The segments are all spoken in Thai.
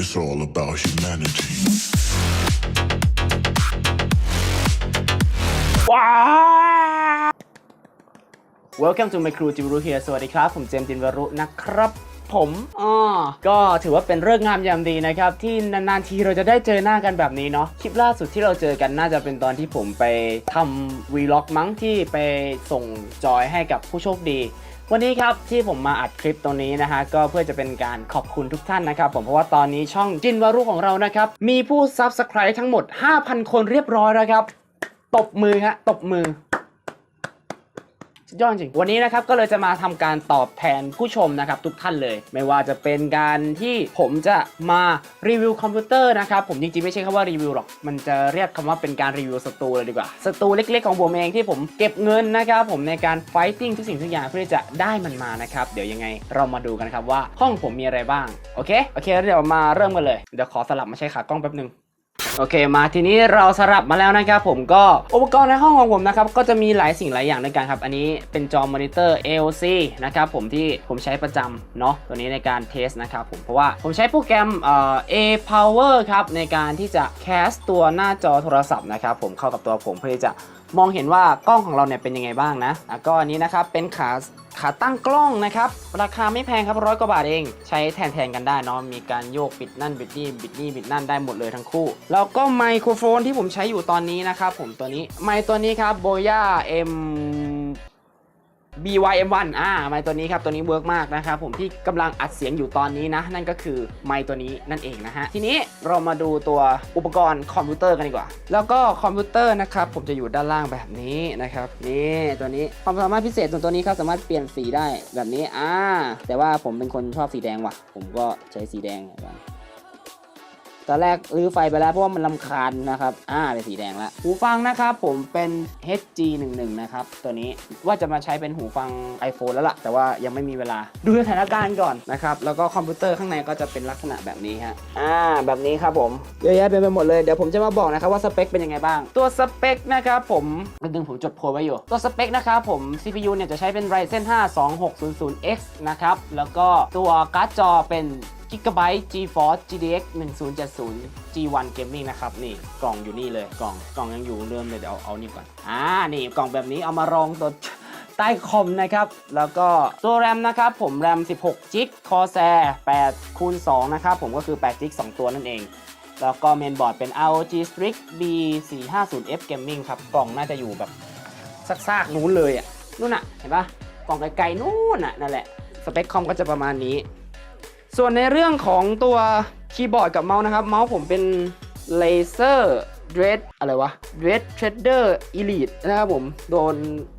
It's all about humanity. ว้าว Welcome to my crew จิวรุ here สวัสดีครับ ผมเจมส์จินวรุนะครับผมอ่าก็ถือว่าเป็นเรื่องงามยามดีนะครับ ที่นานๆทีเราจะได้เจอหน้ากันแบบนี้เนาะคลิปล่าสุดที่เราเจอกันน่าจะเป็นตอนที่ผมไปทำวีล็อกมั้งที่ไปส่งจอยให้กับผู้โชคดี วันนี้ครับที่ผมมาอัดคลิปตรงนี้นะฮะก็เพื่อจะเป็นการขอบคุณทุกท่านนะครับผมเพราะว่าตอนนี้ช่องจินวารุของเรานะครับมีผู้ซับสไครต์ทั้งหมด 5,000 คนเรียบร้อยแล้วครับ ตบมือฮะตบมือ ยอดจริง วันนี้นะครับก็เลยจะมาทำการตอบแทนผู้ชมนะครับทุกท่านเลย ไม่ว่าจะเป็นการที่ผมจะมารีวิวคอมพิวเตอร์นะครับผมจริงๆไม่ใช่คำว่ารีวิวหรอก มันจะเรียกคำว่าเป็นการรีวิวสตูเลยดีกว่าสตูเล็กๆของผมเองที่ผมเก็บเงินนะครับผมในการไฟติ้งทุกสิ่งทุกอย่างเพื่อที่จะได้มันมานะครับเดี๋ยวยังไงเรามาดูกันครับว่าห้องผมมีอะไรบ้างโอเคโอเคแล้วเดี๋ยวมาเริ่มกันเลยเดี๋ยวขอสลับมาใช้ขากล้องแป๊บนึง โอเคมาทีนี้เราสลับมาแล้วนะครับผมก็อุปกรณ์ในห้องของผมนะครับก็จะมีหลายสิ่งหลายอย่างด้วยกันครับ อันนี้เป็นจอมอนิเตอร์ AOC นะครับผมที่ผมใช้ประจำเนาะตัวนี้ในการเทสนะครับผมเพราะว่าผมใช้โปรแกรมเอ่อ A Power ครับในการที่จะแคสตัวหน้าจอโทรศัพท์นะครับผมเข้ากับตัวผมเพื่อที่จะ มองเห็นว่ากล้องของเราเนี่ยเป็นยังไงบ้างนะก็อันนี้นะครับเป็นขาขาตั้งกล้องนะครับ ราคาไม่แพงครับร้อยกว่าบาทเอง ใช้แทนแทนกันได้เนาะมีการโยกปิดนั่นปิดนี่ปิดนี่ปิดนั่นได้หมดเลยทั้งคู่ แล้วก็ไมโครโฟนที่ผมใช้อยู่ตอนนี้นะครับผมตัวนี้ไมค์ตัวนี้ครับ Boya M BYM1 อ่าไมค์ตัวนี้ครับ ตัวนี้เวิร์กมากนะครับผมที่กำลังอัดเสียงอยู่ตอนนี้นะ นั่นก็คือไมค์ตัวนี้นั่นเองนะฮะ ทีนี้เรามาดูตัวอุปกรณ์คอมพิวเตอร์กันดีกว่า แล้วก็คอมพิวเตอร์นะครับ ผมจะอยู่ด้านล่างแบบนี้นะครับ นี่ตัวนี้ความสามารถพิเศษตัวตัวนี้ครับสามารถเปลี่ยนสีได้แบบนี้อ่าแต่ว่าผมเป็นคนชอบสีแดงว่ะ ผมก็ใช้สีแดงกัน ตอนแรกรื้อไฟไปแล้วเพราะว่ามันลำคาญนะครับ อ่า เป็นสีแดงละหูฟังนะครับผมเป็น HG11 นะครับ ตัวนี้ว่าจะมาใช้เป็นหูฟัง iPhone แล้วล่ะ แต่ว่ายังไม่มีเวลา ดูสถานการณ์ก่อนนะครับ แล้วก็คอมพิวเตอร์ข้างในก็จะเป็นลักษณะแบบนี้ฮะ อ่า แบบนี้ครับผม เยอะแยะไปหมดเลย เดี๋ยวผมจะมาบอกนะครับว่าสเปคเป็นยังไงบ้าง ตัวสเปคนะครับผมดึงผมจดโพยไว้อยู่ ตัวสเปคนะครับผม CPU เนี่ยจะใช้เป็น Ryzen 5 2600X นะครับ แล้วก็ตัวการ์ดจอเป็น Gigabyte GeForce GTX 1070 G1 Gaming นะครับ นี่กล่องอยู่นี่เลยกล่องกล่องยังอยู่เริ่มเลยเดี๋ยวเอาเอานี่ก่อน อ่า นี่กล่องแบบนี้เอามารองตัวใต้คอมนะครับ แล้วก็ตัวแรมนะครับ ผมแรม 16 g b Corsair 8คูณ2นะครับ ผมก็คือ8 g b 2 ตัวนั่นเอง แล้วก็เมนบอร์ดเป็น ROG Strix B450F Gaming ครับ กล่องน่าจะอยู่แบบซากๆนู้นเลยอะนู่นอะ เห็นปะกล่องไกลๆนู่นอะนั่นแหละ สเปคคอมก็จะประมาณนี้ ส่วนในเรื่องของตัวคีย์บอร์ดกับเมาส์นะครับ เมาส์ผมเป็น Laser Dread อะไรวะ Dread Trader Elite นะครับผม โดน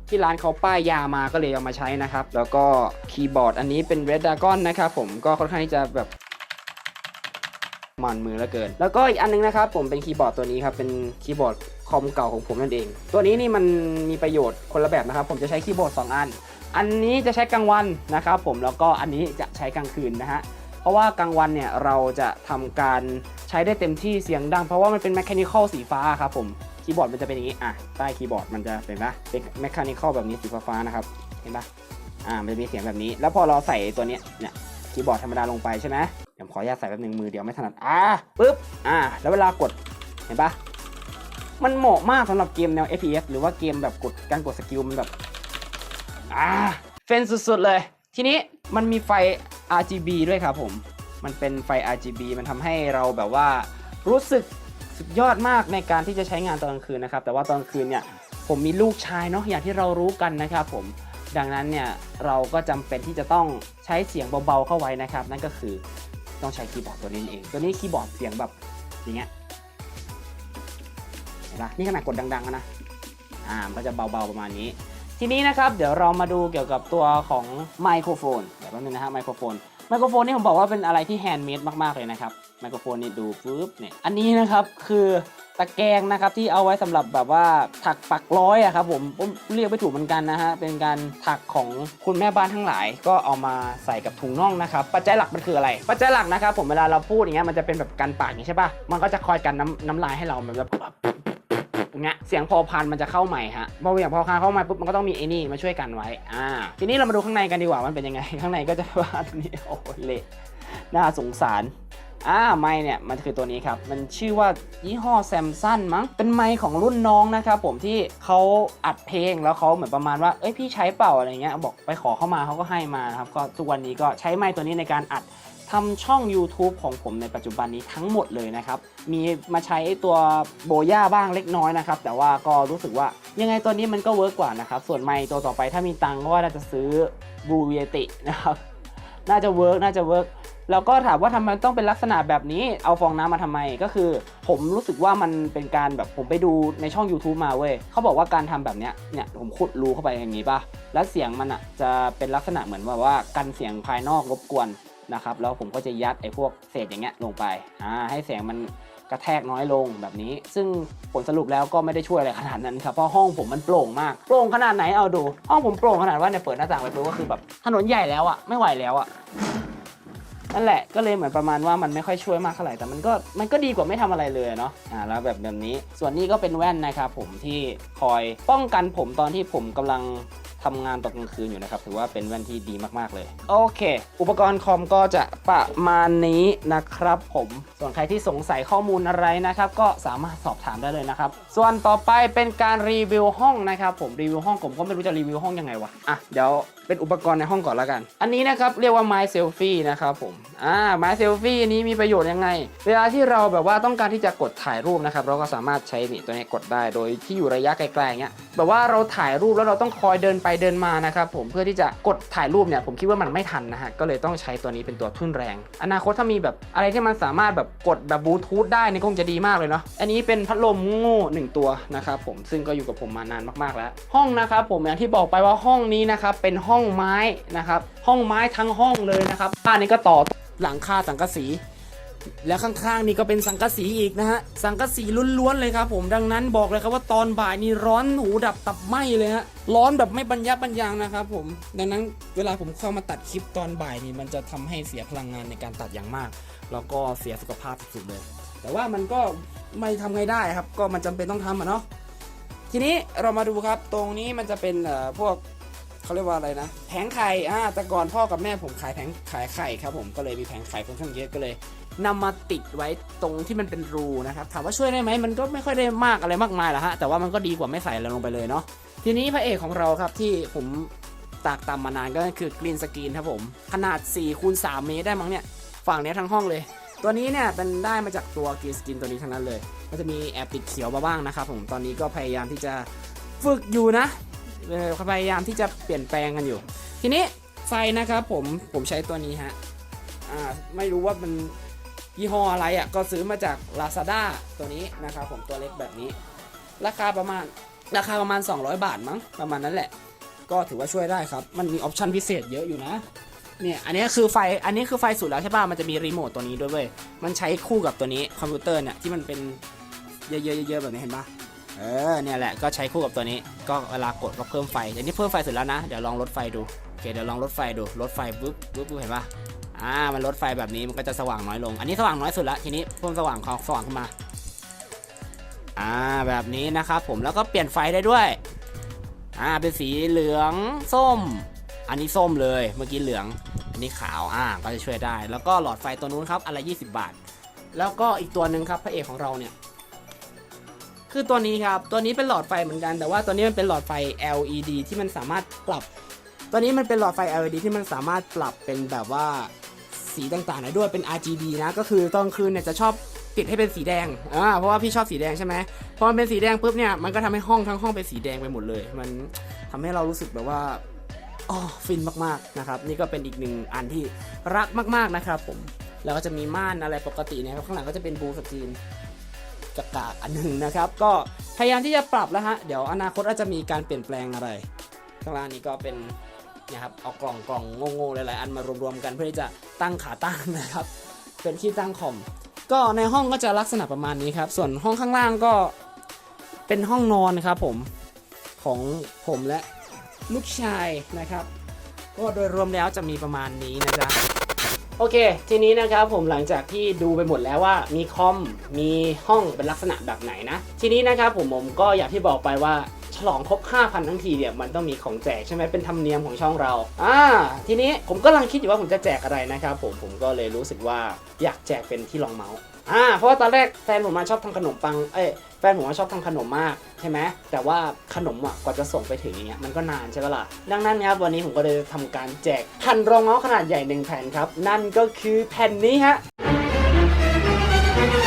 ที่ร้านเขาป้ายยามาก็เลยเอามาใช้นะครับ แล้วก็คีย์บอร์ดอันนี้เป็น Red Dragon นะครับผมก็ค่อนข้างที่จะแบบมันมือเหลือเกิน แล้วก็อีกอันนึงนะครับผมเป็นคีย์บอร์ดตัวนี้ครับเป็นคีย์บอร์ดคอมเก่าของผมนั่นเอง ตัวนี้นี่มันมีประโยชน์คนละแบบนะครับ ผมจะใช้คีย์บอร์ด 2 อัน อันนี้จะใช้กลางวันนะครับผมแล้วก็อันนี้จะใช้กลางคืนนะฮะ เพราะว่ากลางวันเนี่ยเราจะทำการใช้ได้เต็มที่เสียงดัง เพราะว่ามันเป็นแม c านิคอลสีฟ้าครับผมคีย์บอร์ดมันจะเป็นอย่างนี้อะใต้คีย์บอร์ดมันจะเป็นปะเป็นแม c านิคอลแบบนี้สีฟ้าๆนะครับเห็นปะอ่ามันจะมีเสียงแบบนี้ แล้วพอเราใส่ตัวเนี้ยเนี่ยคีย์บอร์ดธรรมดาลงไปใช่ไหมเดี๋ยวขออนุญาตใส่แป๊บนึงมือเดียวไม่ถนัดอ่าปึ๊บอ่าแล้วเวลากดเห็นปะมันเหมาะมากสำหรับเกมแนว FPS หรือว่าเกมแบบกดการกดสกิลมันแบบอ่าเฟนสุดๆเลย ทีนี้มันมีไฟ RGB ด้วยครับผม มันเป็นไฟ RGB มันทำให้เราแบบว่ารู้สึกสุดยอดมากในการที่จะใช้งานตอนกลางคืนนะครับ แต่ว่าตอนกลางคืนเนี่ยผมมีลูกชายเนาะอย่างที่เรารู้กันนะครับผมดังนั้นเนี่ยเราก็จำเป็นที่จะต้องใช้เสียงเบาๆเข้าไว้นะครับ นั่นก็คือต้องใช้คีย์บอร์ดตัวนี้เอง ตัวนี้คีย์บอร์ดเสียงแบบอย่างเงี้ยเห็นปะนี่ขนาดกดดังๆนะอ่ามันก็จะเบาๆประมาณนี้ ทีนี้นะครับเดี๋ยวเรามาดูเกี่ยวกับตัวของไมโครโฟนเดี๋ยวแป๊บนึงนะฮะไมโครโฟนไมโครโฟนนี่ผมบอกว่าเป็นอะไรที่แฮนด์เมดมาก ๆ เลยนะครับไมโครโฟนนี่ดูปุ๊บเนี่ยอันนี้นะครับคือตะแกรงนะครับที่เอาไว้สำหรับแบบว่าถักปักร้อยอะครับผมผมเรียกไม่ถูกเหมือนกันนะฮะเป็นการถักของคุณแม่บ้านทั้งหลาย ก็เอามาใส่กับถุงน่องนะครับปัจจัยหลักมันคืออะไร ปัจจัยหลักนะครับผมเวลาเราพูดอย่างเงี้ยมันจะเป็นแบบกันปากอย่างนี้ใช่ป่ะมันก็จะคอยกันน้ำน้ำลายให้เราแบบอย่าง เงี้ยเสียงพอพันมันจะเข้าใหม่ฮะพอเสียงพอพันเข้าใหม่ปุ๊บมันก็ต้องมีไอ้นี่มาช่วยกันไว้อ่าทีนี้เรามาดูข้างในกันดีกว่ามันเป็นยังไง ข้างในก็จะว่าอันนี้โอ้เละน่าสงสารอ่าไมค์เนี่ยมันคือตัวนี้ครับ มันชื่อว่ายี่ห้อแซมซันมั้งเป็นไมค์ของรุ่นน้องนะครับผมที่เขาอัดเพลงแล้วเขาเหมือนประมาณว่าเอ้ยพี่ใช้เปล่าอะไรเงี้ยบอกไปขอเข้ามาเขาก็ให้มาครับก็ทุกวันนี้ก็ใช้ไมค์ตัวนี้ในการอัด ทำช่อง YouTube ของผมในปัจจุบันนี้ทั้งหมดเลยนะครับ มีมาใช้ตัวโบย่าบ้างเล็กน้อยนะครับ แต่ว่าก็รู้สึกว่ายังไงตัวนี้มันก็เวิร์กกว่านะครับ ส่วนไมค์ตัวต่อไปถ้ามีตังก็ว่าน่าจะซื้อบูเวตินะครับ น่าจะเวิร์กน่าจะเวิร์กแล้วก็ถามว่าทำไมต้องเป็นลักษณะแบบนี้ เอาฟองน้ำมาทำไม ก็คือ ผมรู้สึกว่ามันเป็นการแบบผมไปดูในช่อง YouTube มาเว้ยเขาบอกว่าการทำแบบเนี้ย เนี่ยผมขุดรูเข้าไปอย่างนี้ป่ะ แล้วเสียงมันอะจะเป็นลักษณะเหมือนแบบว่ากันเสียงภายนอกรบกวน นะครับแล้วผมก็จะยัดไอ้พวกเศษอย่างเงี้ยลงไปอ่าให้เสียงมันกระแทกน้อยลงแบบนี้ ซึ่งผลสรุปแล้วก็ไม่ได้ช่วยอะไรขนาดนั้นครับเพราะห้องผมมันโปร่งมากโปร่งขนาดไหนเอาดู ห้องผมโปร่งขนาดว่าเนี่ยเปิดหน้าต่างไปปุ๊บก็คือแบบถนนใหญ่แล้วอะไม่ไหวแล้วอะนั่นแหละก็เลยเหมือนประมาณว่ามันไม่ค่อยช่วยมากเท่าไหร่แต่มันก็มันก็ดีกว่าไม่ทำอะไรเลยเนาะอ่าแล้วแบบแบบนี้ ส่วนนี้ก็เป็นแว่นนะครับผมที่คอยป้องกันผมตอนที่ผมกำลัง ทำงานตอนกลางคืนอยู่นะครับ ถือว่าเป็นแว่นที่ดีมากๆเลย โอเค อุปกรณ์คอมก็จะประมาณนี้นะครับผมส่วนใครที่สงสัยข้อมูลอะไรนะครับ ก็สามารถสอบถามได้เลยนะครับ ส่วนต่อไปเป็นการรีวิวห้องนะครับ ผมรีวิวห้องผมก็ไม่รู้จะรีวิวห้องยังไงวะอะเดี๋ยวเป็นอุปกรณ์ในห้องก่อนแล้วกัน อันนี้นะครับเรียกว่า My Selfie นะครับผม อ่า My Selfie นี้มีประโยชน์ยังไง เวลาที่เราแบบว่าต้องการที่จะกดถ่ายรูปนะครับ เราก็สามารถใช้นี่ตัวนี้กดได้โดยที่อยู่ระยะไกลๆอย่างเงี้ย แบบว่าเราถ่ายรูปแล้วเราต้องคอยเดินไปเดินมานะครับผมเพื่อที่จะกดถ่ายรูปเนี่ยผมคิดว่ามันไม่ทันนะฮะก็เลยต้องใช้ตัวนี้เป็นตัวทุ่นแรง อนาคตถ้ามีแบบอะไรที่มันสามารถแบบกดแบบบลูทูธได้นี่คงจะดีมากเลยเนาะอันนี้เป็นพัดลมโง่หนึ่งตัวนะครับผมซึ่งก็อยู่กับผมมานานมากๆแล้ว ห้องนะครับผมอย่างที่บอกไปว่าห้องนี้นะครับเป็นห้องไม้นะครับห้องไม้ทั้งห้องเลยนะครับบ้านนี้ก็ต่อหลังคาสังกะสี แล้วข้างๆนี่ก็เป็นสังกะสีอีกนะฮะ สังกะสีล้วนๆเลยครับผม ดังนั้นบอกเลยครับว่าตอนบ่ายนี่ร้อนหูดับตับไหมเลยฮะ ร้อนแบบไม่บรรยับบรรยังนะครับผม ดังนั้นเวลาผมเข้ามาตัดคลิปตอนบ่ายนี่มันจะทำให้เสียพลังงานในการตัดอย่างมาก แล้วก็เสียสุขภาพสุดๆเลย แต่ว่ามันก็ไม่ทำไงได้ครับ ก็มันจำเป็นต้องทำอะเนาะ ทีนี้เรามาดูครับ ตรงนี้มันจะเป็นพวกเขาเรียกว่าอะไรนะ แผงไข่ อ่า แต่ก่อนพ่อกับแม่ผมขายแผงขายไข่ครับผม ก็เลยมีแผงไข่ค่อนข้างเยอะก็เลย นำมาติดไว้ตรงที่มันเป็นรูนะครับถามว่าช่วยได้ไหมมันก็ไม่ค่อยได้มากอะไรมากมายหรอกฮะแต่ว่ามันก็ดีกว่าไม่ใส่อะไรลงไปเลยเนาะทีนี้พระเอกของเราครับที่ผมตากตามมานานก็คือกรีนสกรีนครับผมขนาด4คูณ3เมตรได้มั้งเนี่ยฝั่งนี้ทั้งห้องเลย ตัวนี้เนี่ยเป็นได้มาจากตัวกรีนสกรีนตัวนี้ทั้งนั้นเลยก็จะมีแอบติดเขียวมาบ้างนะครับผมตอนนี้ก็พยายามที่จะฝึกอยู่นะพยายามที่จะเปลี่ยนแปลงกันอยู่ ทีนี้ไฟนะครับผมผมใช้ตัวนี้ฮะอ่าไม่รู้ว่ามัน ยี่ห้ออะไรอะก็ซื้อมาจาก Lazada ตัวนี้นะครับผมตัวเล็กแบบนี้ ราคาประมาณราคาประมาณ 200 บาทมั้งประมาณนั้นแหละ ก็ถือว่าช่วยได้ครับ มันมีออปชันพิเศษเยอะอยู่นะเนี่ยอันนี้คือไฟอันนี้คือไฟสุดแล้วใช่ป่ะมันจะมีรีโมทตัวนี้ด้วยเว้ยมันใช้คู่กับตัวนี้คอมพิวเตอร์เนี่ยที่มันเป็นเยอะๆๆแบบนี้เห็นปะเออเนี่ยแหละก็ใช้คู่กับตัวนี้ ก็เวลากดก็เพิ่มไฟอย่างนี้เพิ่มไฟเสร็จแล้วนะเดี๋ยวลองลดไฟดูโอเคเดี๋ยวลองลดไฟดูลดไฟปุ๊บปุ๊บปุ๊บเห็นปะ อ่ามันลดไฟแบบนี้มันก็จะสว่างน้อยลง อันนี้สว่างน้อยสุดละทีนี้เพิ่มสว่างของสว่างขึ้นมา อ่าแบบนี้นะครับผมแล้วก็เปลี่ยนไฟได้ด้วยอ่าเป็นสีเหลืองส้ม อันนี้ส้มเลยเมื่อกี้เหลือง อันนี้ขาวอ่าก็จะช่วยได้ แล้วก็หลอดไฟตัวนู้นครับอันละ20 บาท แล้วก็อีกตัวหนึ่งครับพระเอกของเราเนี่ยคือตัวนี้ครับตัวนี้เป็นหลอดไฟเหมือนกัน แต่ว่าตัวนี้มันเป็นหลอดไฟ LED ที่มันสามารถปรับ ตัวนี้มันเป็นหลอดไฟ LED ที่มันสามารถปรับเป็นแบบว่า สีต่างๆได้ด้วยเป็น RGB นะ ก็คือตอนกลางคืนเนี่ยจะชอบปิดให้เป็นสีแดงอ่าเพราะว่าพี่ชอบสีแดงใช่ไหมพอมันเป็นสีแดงปุ๊บเนี่ยมันก็ทำให้ห้องทั้งห้องเป็นสีแดงไปหมดเลย มันทำให้เรารู้สึกแบบว่าอ๋อฟินมากๆนะครับ นี่ก็เป็นอีกหนึ่งอันที่รักมากๆนะครับผมแล้วก็จะมีม่านอะไรปกติเนะครับข้างหลังก็จะเป็นบูสกรีนกากาอันหนึ่งนะครับ ก็พยายามที่จะปรับแล้วฮะเดี๋ยวอนาคตอาจจะมีการเปลี่ยนแปลงอะไร ข้างล่างนี้ก็เป็น นะครับเอากล่องกล่องโง่ๆหลายๆอันมารวมๆกันเพื่อที่จะตั้งขาตั้งนะครับ เป็นที่ตั้งคอมก็ในห้องก็จะลักษณะประมาณนี้ครับ ส่วนห้องข้างล่างก็เป็นห้องนอนครับผมของผมและลูกชายนะครับ ก็โดยรวมแล้วจะมีประมาณนี้นะจ๊ะโอเค ทีนี้นะครับผมหลังจากที่ดูไปหมดแล้วว่ามีคอมมีห้องเป็นลักษณะแบบไหนนะ ทีนี้นะครับผมผมก็อย่างที่บอกไปว่า ฉลองครบ 5,000 ทั้งทีเนี่ยมันต้องมีของแจกใช่ไหมเป็นธรรมเนียมของช่องเราอ่าทีนี้ผมก็กำลังคิดอยู่ว่าผมจะแจกอะไรนะครับผมผมก็เลยรู้สึกว่าอยากแจกเป็นที่รองเมาส์อ่าเพราะว่าตอนแรกแฟนผมมาชอบทำขนมปังเอ้ยแฟนผมมาชอบทำขนมมากใช่ไหมแต่ว่าขนมอะกว่าจะส่งไปถึงอย่างเงี้ยมันก็นานใช่ปะล่ะดังนั้นครับวันนี้ผมก็เลยทำการแจกแผ่นรองเมาส์ขนาดใหญ่หนึ่งแผ่นครับ นั่นก็คือแผ่นนี้ฮะ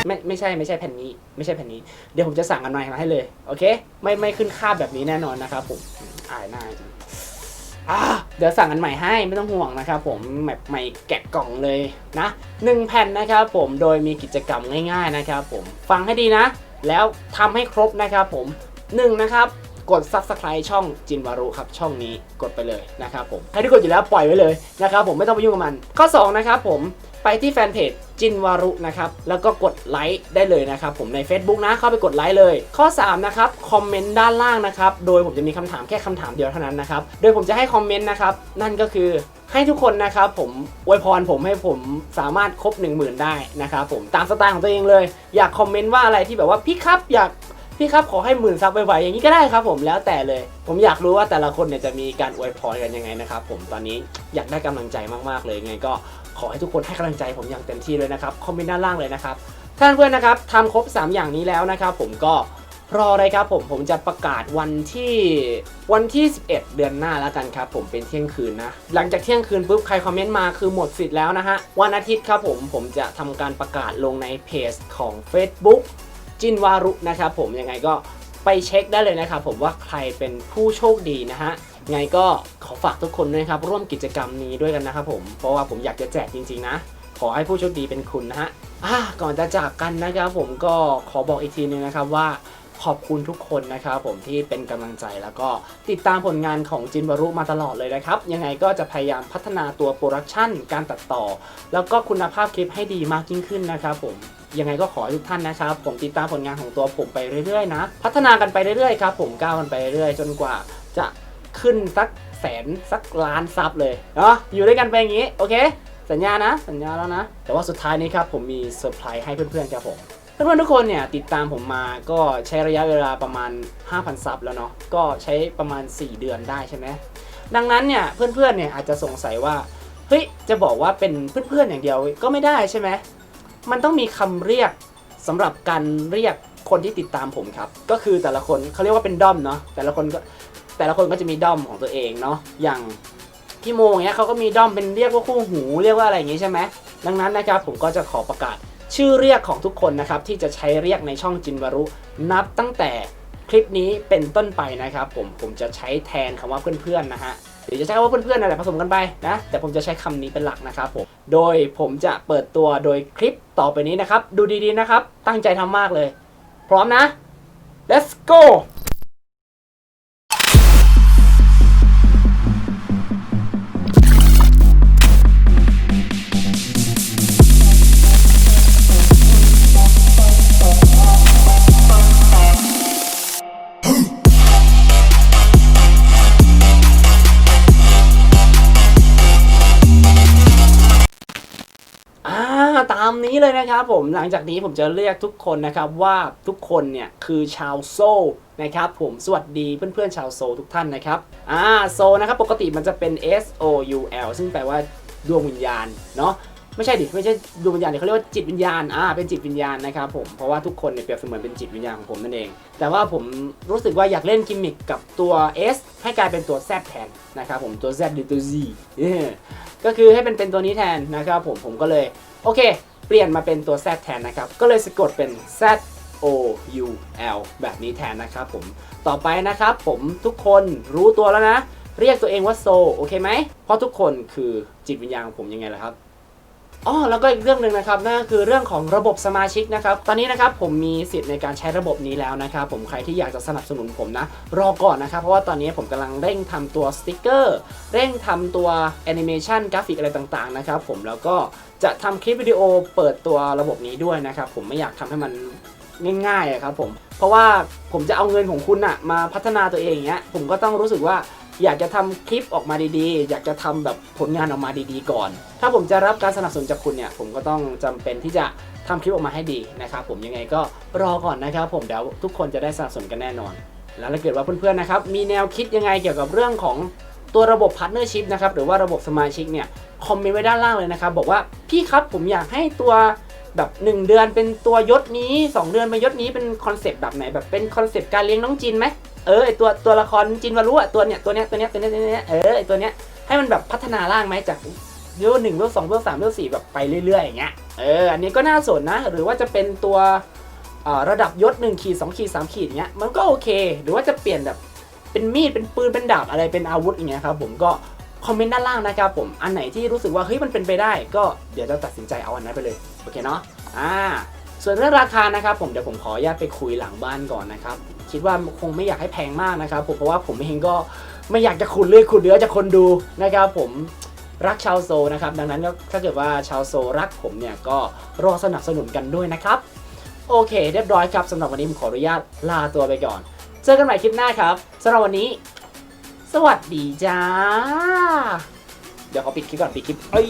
ไม่ไม่ใช่ไม่ใช่แผ่นนี้ ไม่ใช่แผ่นนี้ เดี๋ยวผมจะสั่งอันใหม่มาให้เลย โอเค ไม่ไม่ขึ้นค่าแบบนี้แน่นอนนะครับผมอายหน้าอ่าเดี๋ยวสั่งอันใหม่ให้ไม่ต้องห่วงนะครับผมแบบใหม่แกะกล่องเลยนะหนึ่งแผ่นนะครับผมโดยมีกิจกรรมง่าย ๆนะครับผมฟังให้ดีนะ แล้วทำให้ครบนะครับผมหนึ่งนะครับ กด subscribe ช่องจินวารุครับช่องนี้กดไปเลยนะครับผมใครที่กดอยู่แล้วปล่อยไว้เลยนะครับผมไม่ต้องไปยุ่งกับมัน ข้อ 2 นะครับผมไปที่แฟนเพจจินวารุนะครับแล้วก็กดไลค์ได้เลยนะครับผมใน Facebook นะเข้าไปกดไลค์เลย ข้อ 3 นะครับคอมเมนต์ด้านล่างนะครับโดยผมจะมีคำถามแค่คำถามเดียวเท่านั้นนะครับโดยผมจะให้คอมเมนต์นะครับนั่นก็คือให้ทุกคนนะครับผมอวยพรผมให้ผมสามารถครบ 1 0,000 ได้นะครับผมตามสไตล์ของตัวเองเลย อยากคอมเมนต์ว่าอะไรที่แบบว่าพี่ครับอยาก พี่ครับขอให้หมื่นซับไวๆอย่างนี้ก็ได้ครับผมแล้วแต่เลย ผมอยากรู้ว่าแต่ละคนเนี่ยจะมีการอวยพรกันยังไงนะครับผมตอนนี้อยากได้กำลังใจมากๆเลยไงก็ขอให้ทุกคนให้กำลังใจผมอย่างเต็มที่เลยนะครับคอมเมนต์ด้านล่างเลยนะครับท่านเพื่อนนะครับทำครบ 3 อย่างนี้แล้วนะครับผมก็รอเลยครับผมผมจะประกาศวันที่วันที่ 11 เดือนหน้าแล้วกันครับผมเป็นเที่ยงคืนนะ หลังจากเที่ยงคืนปุ๊บใครคอมเมนต์มาคือหมดสิทธิ์แล้วนะฮะวันอาทิตย์ครับผมผมจะทำการประกาศลงในเพจของ Facebook จินวารุนะครับผมยังไงก็ไปเช็คได้เลยนะครับผมว่าใครเป็นผู้โชคดีนะฮะไงก็ขอฝากทุกคนด้วยครับ ร่วมกิจกรรมนี้ด้วยกันนะครับผมเพราะว่าผมอยากจะแจกจริงๆนะ ขอให้ผู้โชคดีเป็นคุณนะฮะก่อนจะจากกันนะครับผมก็ขอบอกอีกทีนึงนะครับว่าขอบคุณทุกคนนะครับผมที่เป็นกำลังใจแล้วก็ติดตามผลงานของจินวารุมาตลอดเลยนะครับ ยังไงก็จะพยายามพัฒนาตัวโปรดักชันการตัดต่อ แล้วก็คุณภาพคลิปให้ดีมากยิ่งขึ้นนะครับผม ยังไงก็ขอให้ทุกท่านนะครับ ผมติดตามผลงานของตัวผมไปเรื่อยๆนะ พัฒนากันไปเรื่อยๆครับผมก้าวกันไปเรื่อยๆ จนกว่าจะขึ้นสักแสนสักล้านซับเลยเนาะอยู่ด้วยกันไปอย่างนี้โอเค สัญญานะ สัญญาแล้วนะ แต่ว่าสุดท้ายนี้ครับผมมีเซอร์ไพรส์ให้เพื่อนๆครับผมเพื่อนๆทุกคนเนี่ยติดตามผมมาก็ใช้ระยะเวลาประมาณ 5,000 ซับแล้วเนาะก็ใช้ประมาณ 4 เดือนได้ใช่ไหมดังนั้นเนี่ยเพื่อนๆเนี่ยอาจจะสงสัยว่าเฮ้ยจะบอกว่าเป็นเพื่อนๆอย่างเดียวก็ไม่ได้ใช่ไหม มันต้องมีคำเรียกสำหรับการเรียกคนที่ติดตามผมครับ ก็คือแต่ละคนเขาเรียกว่าเป็นด้อมเนาะแต่ละคนก็แต่ละคนก็จะมีด้อมของตัวเองเนาะอย่างพี่โมงเงี้ยเขาก็มีด้อมเป็นเรียกว่าคู่หูเรียกว่าอะไรอย่างงี้ใช่ไหมดังนั้นนะครับผมก็จะขอประกาศชื่อเรียกของทุกคนนะครับที่จะใช้เรียกในช่องจินวารุ นับตั้งแต่คลิปนี้เป็นต้นไปนะครับผมผมจะใช้แทนคำว่าเพื่อนๆนะฮะ หรือจะใช้คำว่าเพื่อนๆอะไรผสมกันไปนะ แต่ผมจะใช้คำนี้เป็นหลักนะครับผม โดยผมจะเปิดตัวโดยคลิปต่อไปนี้นะครับ ดูดีๆนะครับ ตั้งใจทำมากเลย พร้อมนะ let's go นี้เลยนะครับผมหลังจากนี้ผมจะเรียกทุกคนนะครับว่าทุกคนเนี่ยคือชาวโซลนะครับผมสวัสดีเพื่อนๆชาวโซลทุกท่านนะครับอ่าโซลนะครับปกติมันจะเป็น S O U L ซึ่งแปลว่าดวงวิญญาณเนาะไม่ใช่ดิไม่ใช่ดวงวิญญาณเดี๋ยวเขาเรียกว่าจิตวิญญาณอ่าเป็นจิตวิญญาณนะครับผมเพราะว่าทุกคนเนี่ยเปรียบเสมือนเป็นจิตวิญญาณของผมนั่นเอง แต่ว่าผมรู้สึกว่าอยากเล่นกิมมิคกับตัว S ให้กลายเป็นตัว Z แทนนะครับผมตัว Z หรือตัว Z ก็คือให้เป็นเป็นตัวนี้แทนนะครับผมผมก็เลยโอเค เปลี่ยนมาเป็นตัว Z แทนนะครับ ก็เลยสะกดเป็น Z O U L แบบนี้แทนนะครับผม ต่อไปนะครับผมทุกคนรู้ตัวแล้วนะ เรียกตัวเองว่าโซโอเคไหม เพราะทุกคนคือจิตวิญญาณของผมยังไงล่ะครับอ๋อแล้วก็อีกเรื่องหนึ่งนะครับนั่นก็คือเรื่องของระบบสมาชิกนะครับ ตอนนี้นะครับผมมีสิทธิ์ในการใช้ระบบนี้แล้วนะครับ ผมใครที่อยากจะสนับสนุนผมนะ รอก่อนนะครับ เพราะว่าตอนนี้ผมกำลังเร่งทำตัวสติกเกอร์ เร่งทำตัวแอนิเมชันกราฟิกอะไรต่างๆนะครับผมแล้วก็ จะทำคลิปวิดีโอเปิดตัวระบบนี้ด้วยนะครับ ผมไม่อยากทำให้มันง่ายๆครับผมเพราะว่าผมจะเอาเงินของคุณอะมาพัฒนาตัวเองอย่างเงี้ยผมก็ต้องรู้สึกว่าอยากจะทำคลิปออกมาดีๆ อยากจะทำแบบผลงานออกมาดีๆก่อน ถ้าผมจะรับการสนับสนุนจากคุณเนี่ย ผมก็ต้องจำเป็นที่จะทำคลิปออกมาให้ดีนะครับผมยังไงก็รอก่อนนะครับผมเดี๋ยวทุกคนจะได้สนับสนุนกันแน่นอน แล้วถ้าเกิดว่าเพื่อนๆนะครับมีแนวคิดยังไงเกี่ยวกับเรื่องของ ตัวระบบพาร์ทเนอร์ชิพนะครับหรือว่าระบบสมาชิกเนี่ยคอมเมนต์ไว้ด้านล่างเลยนะครับ บอกว่าพี่ครับผมอยากให้ตัวแบบ 1 เดือนเป็นตัวยศนี้ 2 เดือนเป็นยศนี้เป็นคอนเซปต์แบบไหนแบบเป็นคอนเซปต์การเลี้ยงน้องจินไหมเออไอตัวตัวละครจินวารุอะตัวเนี้ยตัวเนี้ยตัวเนี้ยตัวเนี้ยตัวเนี้ยเออไอตัวเนี้ยให้มันแบบพัฒนาร่างไหมจากเลเวลหนึ่งเลเวลสองเลเวลสามเลเวลสี่แบบไปเรื่อยๆอย่างเงี้ยเอออันนี้ก็น่าสนนะ หรือว่าจะเป็นตัวระดับยศ1ขีด2ขีด3ขีดเงี้ยมันก็โอเค หรือว่าจะเปลี่ยนแบบ เป็นมีดเป็นปืนเป็นดาบอะไรเป็นอาวุธอย่างเงี้ยครับผมก็คอมเมนต์ด้านล่างนะครับผมอันไหนที่รู้สึกว่าเฮ้ยมันเป็นไปได้ ก็เดี๋ยวจะตัดสินใจเอาอันนั้นไปเลยโอเคเนาะอ่าส่วนเรื่องราคานะครับผมเดี๋ยวผมขออนุญาตไปคุยหลังบ้านก่อนนะครับคิดว่าคงไม่อยากให้แพงมากนะครับผมเพราะว่าผมเองก็ไม่อยากจะขุดเลือดขุดเนื้อจากคนดูนะครับผมรักชาวโซนะครับดังนั้นถ้าเกิดว่าชาวโซรักผมเนี่ยก็รอสนับสนุนกันด้วยนะครับ โอเค เรียบร้อยครับสำหรับวันนี้ผมขออนุญาตลาตัวไปก่อน เจอกันใหม่คลิปหน้าครับสำหรับวันนี้ สวัสดีจ้า เดี๋ยวขอปิดคลิปก่อนปิดคลิปเอ้ย